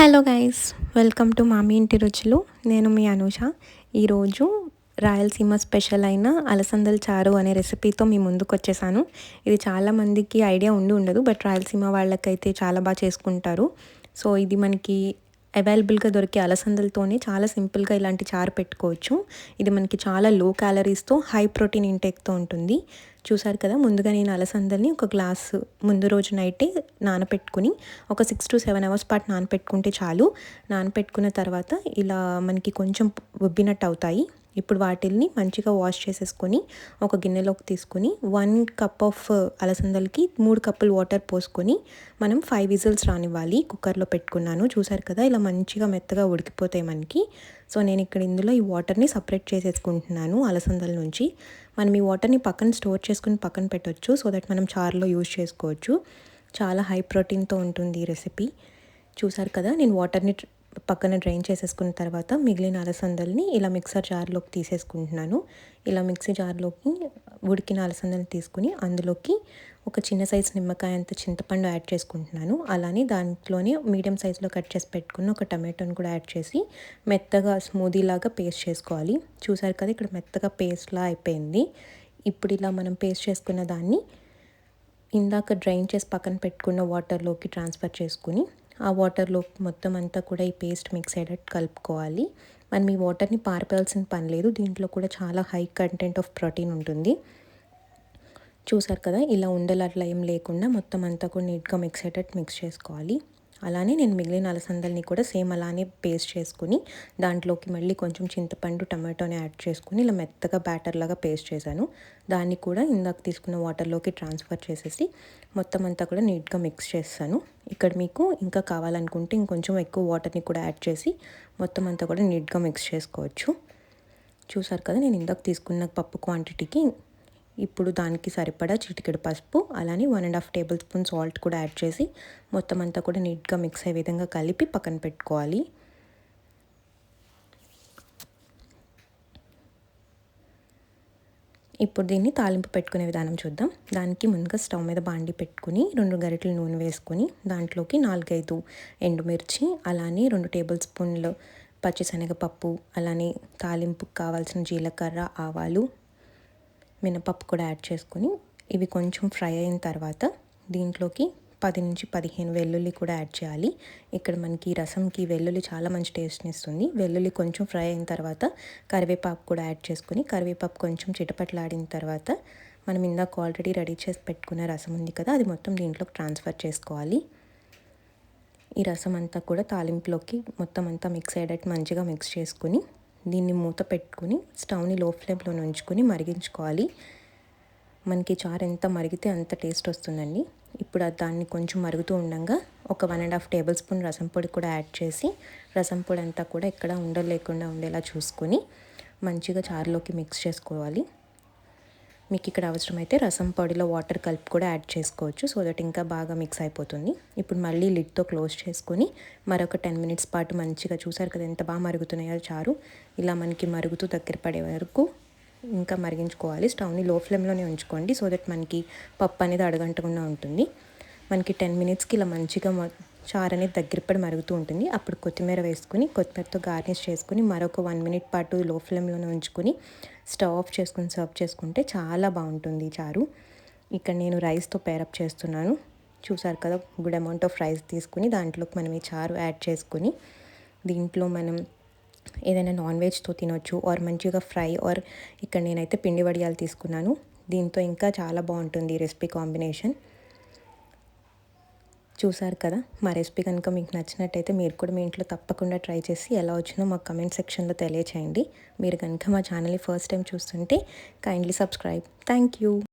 Hello guys welcome to మామీ ఇంటి రుచులు నేను మీ అనూష. ఈరోజు రాయలసీమ స్పెషల్ అయిన అలసందల చారు అనే రెసిపీతో మీ ముందుకు వచ్చేసాను. ఇది చాలామందికి ఐడియా ఉండి ఉండదు బట్ రాయలసీమ వాళ్ళకైతే చాలా బాగా చేసుకుంటారు. సో ఇది మనకి అవైలబుల్గా దొరికే అలసందలతోనే చాలా సింపుల్గా ఇలాంటి చారు పెట్టుకోవచ్చు. ఇది మనకి చాలా లో క్యాలరీస్తో హై ప్రోటీన్ ఇంటేక్తో ఉంటుంది. చూసారు కదా ముందుగా నేను అలసందల్ని ఒక గ్లాస్ ముందు రోజు నైటే నానపెట్టుకుని ఒక సిక్స్ టు సెవెన్ అవర్స్ పాటు నానపెట్టుకుంటే చాలు. నానపెట్టుకున్న తర్వాత ఇలా మనకి కొంచెం ఉబ్బినట్టు అవుతాయి ఇప్పుడు వాటిల్ని మంచిగా వాష్ చేసేసుకొని ఒక గిన్నెలోకి తీసుకొని వన్ కప్ ఆఫ్ uh, అలసందలకి మూడు కప్పులు వాటర్ పోసుకొని మనం ఫైవ్ విజిల్స్ రానివ్వాలి. కుక్కర్లో పెట్టుకున్నాను. చూసారు కదా ఇలా మంచిగా మెత్తగా ఉడికిపోతాయి మనకి. సో నేను ఇక్కడ ఇందులో ఈ వాటర్ని సపరేట్ చేసేసుకుంటున్నాను అలసందల నుంచి. మనం ఈ వాటర్ని పక్కన స్టోర్ చేసుకుని పక్కన పెట్టవచ్చు సో దట్ మనం చారులో యూజ్ చేసుకోవచ్చు. చాలా హై ప్రోటీన్తో ఉంటుంది ఈ రెసిపీ. చూసారు కదా నేను వాటర్ని పక్కన డ్రైన్ చేసేసుకున్న తర్వాత మిగిలిన అలసందల్ని ఇలా మిక్సర్ జార్లోకి తీసేసుకుంటున్నాను. ఇలా మిక్సీ జార్లోకి ఉడికిన అలసందని తీసుకుని అందులోకి ఒక చిన్న సైజు నిమ్మకాయ అంత చింతపండు యాడ్ చేసుకుంటున్నాను. అలానే దాంట్లోనే మీడియం సైజులో కట్ చేసి పెట్టుకున్న ఒక టమాటోని కూడా యాడ్ చేసి మెత్తగా స్మూదీ లాగా పేస్ట్ చేసుకోవాలి. చూసారు కదా ఇక్కడ మెత్తగా పేస్ట్లా అయిపోయింది. ఇప్పుడు ఇలా మనం పేస్ట్ చేసుకున్న దాన్ని ఇందాక డ్రైన్ చేసి పక్కన పెట్టుకున్న వాటర్లోకి ట్రాన్స్ఫర్ చేసుకుని ఆ వాటర్లో మొత్తం అంతా కూడా ఈ పేస్ట్ మిక్స్ అయ్యేటట్టు కలుపుకోవాలి. మనం ఈ వాటర్ని పారిపోవాల్సిన పని లేదు. దీంట్లో కూడా చాలా హై కంటెంట్ ఆఫ్ ప్రోటీన్ ఉంటుంది. చూసారు కదా? ఇలా ఉండలు అట్లా ఏం లేకుండా మొత్తం అంతా కూడా నీట్గా మిక్స్ అయ్యేటట్టు మిక్స్ చేసుకోవాలి. అలానే నేను మిగిలిన అలసందల్ని కూడా సేమ్ అలానే పేస్ట్ చేసుకుని దాంట్లోకి మళ్ళీ కొంచెం చింతపండు టమాటోని యాడ్ చేసుకుని ఇలా మెత్తగా బ్యాటర్ లాగా పేస్ట్ చేశాను. దాన్ని కూడా ఇందాక తీసుకున్న వాటర్లోకి ట్రాన్స్ఫర్ చేసేసి మొత్తం అంతా కూడా నీట్గా మిక్స్ చేస్తాను. ఇక్కడ మీకు ఇంకా కావాలనుకుంటే ఇంకొంచెం ఎక్కువ వాటర్ని కూడా యాడ్ చేసి మొత్తం అంతా కూడా నీట్గా మిక్స్ చేసుకోవచ్చు. చూసారు కదా నేను ఇందాక తీసుకున్న పప్పు క్వాంటిటీకి ఇప్పుడు దానికి సరిపడా చిటికెడు పసుపు అలానే one and half table spoon salt కూడా యాడ్ చేసి మొత్తం అంతా కూడా నీట్గా మిక్స్ అయ్యే విధంగా కలిపి పక్కన పెట్టుకోవాలి. ఇప్పుడు దీన్ని తాలింపు పెట్టుకునే విధానం చూద్దాం. దానికి ముందుగా స్టవ్ మీద బాండి పెట్టుకుని రెండు గరిటెలు నూనె వేసుకొని దాంట్లోకి నాలుగైదు ఎండుమిర్చి అలానే రెండు టేబుల్ స్పూన్లు పచ్చిశనగపప్పు అలానే తాలింపుకు కావాల్సిన జీలకర్ర ఆవాలు మినపప్పు కూడా యాడ్ చేసుకొని ఇవి కొంచెం ఫ్రై అయిన తర్వాత దీంట్లోకి పది నుంచి పదిహేను వెల్లుల్లి కూడా యాడ్ చేయాలి. ఇక్కడ మనకి రసంకి వెల్లుల్లి చాలా మంచి టేస్ట్ని ఇస్తుంది. వెల్లుల్లి కొంచెం ఫ్రై అయిన తర్వాత కరివేపాకు కూడా యాడ్ చేసుకుని కరివేపాకు కొంచెం చిటపట్లాడిన తర్వాత మనం ఇందాక ఆల్రెడీ రెడీ చేసి పెట్టుకున్న రసం ఉంది కదా అది మొత్తం దీంట్లోకి ట్రాన్స్ఫర్ చేసుకోవాలి. ఈ రసం అంతా కూడా తాలింపులోకి మొత్తం అంతా మిక్స్ అయ్యేటట్టు మంచిగా మిక్స్ చేసుకుని దీన్ని మూత పెట్టుకుని స్టవ్ని లో ఫ్లేమ్లో ఉంచుకొని మరిగించుకోవాలి. మనకి చారు ఎంత మరిగితే అంత టేస్ట్ వస్తుందండి. ఇప్పుడు దాన్ని కొంచెం మరుగుతూ ఉండగా ఒక one and half table spoon రసం పొడి కూడా యాడ్ చేసి రసం పొడి అంతా కూడా ఎక్కడ ఉండలేకుండా ఉండేలా చూసుకొని మంచిగా చారులోకి మిక్స్ చేసుకోవాలి. మీకు ఇక్కడ అవసరమైతే రసం పొడిలో వాటర్ కలిపి కూడా యాడ్ చేసుకోవచ్చు సో దట్ ఇంకా బాగా మిక్స్ అయిపోతుంది. ఇప్పుడు మళ్ళీ లిడ్తో క్లోజ్ చేసుకొని మరొక టెన్ మినిట్స్ పాటు మంచిగా చూసారు కదా ఎంత బాగా మరుగుతున్నాయో చారు. ఇలా మనకి మరుగుతూ దగ్గర పడే వరకు ఇంకా మరిగించుకోవాలి. స్టవ్ని లో ఫ్లేమ్లోనే ఉంచుకోండి సో దట్ మనకి పప్పు అనేది అడగంటకుండా ఉంటుంది. మనకి టెన్ మినిట్స్కి ఇలా మంచిగా చారు అనేది దగ్గర పడి మరుగుతూ ఉంటుంది. అప్పుడు కొత్తిమీర వేసుకుని కొత్తిమీరతో గార్నిష్ చేసుకుని మరొక వన్ మినిట్ పాటు లో ఫ్లేమ్లోనే ఉంచుకొని స్టవ్ ఆఫ్ చేసుకుని సర్వ్ చేసుకుంటే చాలా బాగుంటుంది చారు. ఇక్కడ నేను రైస్తో పేరప్ చేస్తున్నాను. చూసారు కదా గుడ్ అమౌంట్ ఆఫ్ రైస్ తీసుకుని దాంట్లోకి మనం ఈ చారు యాడ్ చేసుకుని దీంట్లో మనం ఏదైనా నాన్ వెజ్తో తినొచ్చు ఆర్ మంచిగా ఫ్రై ఆర్ ఇక్కడ నేనైతే పిండి వడియాలు తీసుకున్నాను. దీంతో ఇంకా చాలా బాగుంటుంది రెసిపీ కాంబినేషన్ చూసారు కదా? మా రెసిపీ కనుక మీకు నచ్చినట్టయితే మీరు కూడా మీ ఇంట్లో తప్పకుండా ట్రై చేసి ఎలా వచ్చినో మాకు కమెంట్ సెక్షన్లో తెలియచేయండి. మీరు కనుక మా ఛానల్ని ఫస్ట్ టైం చూస్తుంటే కైండ్లీ సబ్స్క్రైబ్ థ్యాంక్ యూ